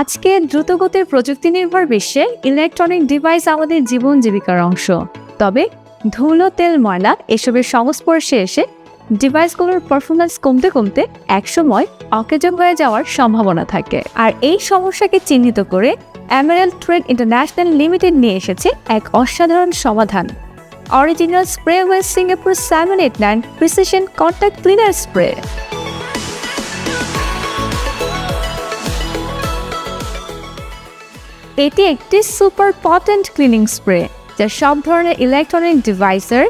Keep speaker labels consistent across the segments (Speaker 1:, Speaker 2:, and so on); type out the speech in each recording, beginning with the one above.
Speaker 1: আজকে দ্রুতগতির প্রযুক্তি নির্ভর বিশ্বে ইলেকট্রনিক ডিভাইস আমাদের জীবন জীবিকার অংশ। তবে ধুলো, তেল, ময়লা এসবের সংস্পর্শে এসে ডিভাইসগুলোর পারফরমেন্স কমতে কমতে একসময় অকেজন হয়ে যাওয়ার সম্ভাবনা থাকে। আর এই সমস্যাকে চিহ্নিত করে অ্যামেরাল ট্রেড ইন্টারন্যাশনাল লিমিটেড নিয়ে এসেছে এক অসাধারণ সমাধান। Original Sprayway Singapore seven eight nine precision contact cleaner spray এটি একটি সুপার পটেন্ট ক্লিনিং স্প্রে, যা সব ধরনের ইলেকট্রনিক ডিভাইসের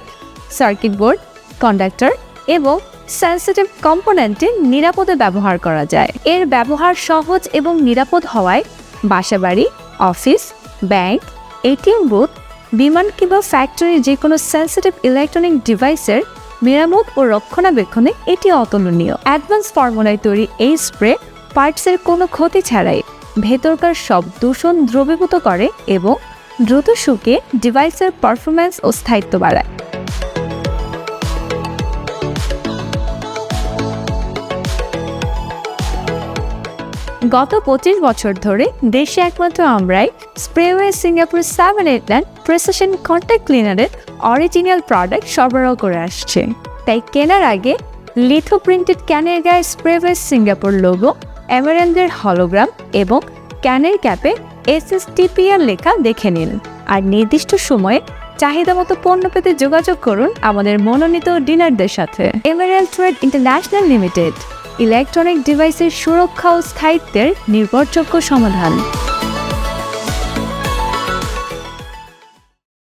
Speaker 1: সার্কিট বোর্ড, কন্ডাক্টর এবং সেন্সিটিভ কম্পোনেন্টে নিরাপদে ব্যবহার করা যায়। এর ব্যবহার সহজ এবং নিরাপদ হওয়ায় বাসাবাড়ি, অফিস, ব্যাংক, এটিএম বুথ, বিমান কিংবা ফ্যাক্টরির যে কোনো সেন্সিটিভ ইলেকট্রনিক ডিভাইসের মেরামত ও রক্ষণাবেক্ষণে এটি অতুলনীয়। অ্যাডভান্স ফর্মুলায় তৈরি এই স্প্রে পার্টসের কোনো ক্ষতি ছাড়াই ভেতরকার সব দূষণ দ্রবীভূত করে এবং দ্রুত শুকিয়ে ডিভাইসের পারফরম্যান্স ও স্থায়িত্ব বাড়ায়। গত পঁচিশ বছর ধরে দেশে একমাত্র আমরাই Sprayway Singapore seven eight nine precision contact ক্লিনারের original product সরবরাহ করে আসছে। তাই কেনার আগে লিথো প্রিন্টেড ক্যানের গায়ে স্প্রেওয়ে সিঙ্গাপুর লোগো এমারেন্ডের হলোগ্রাম এবং ক্যানের ক্যাপে এসএসটিপিআর লেখা দেখে নিন। আর নির্দিষ্ট সময়ে চাহিদা মতো পণ্য পেতে যোগাযোগ করুন আমাদের মনোনীত ডিনারদের সাথে। Emerald trade international limited electronic ডিভাইসের সুরক্ষা ও স্থায়িত্বের নির্ভরযোগ্য সমাধান।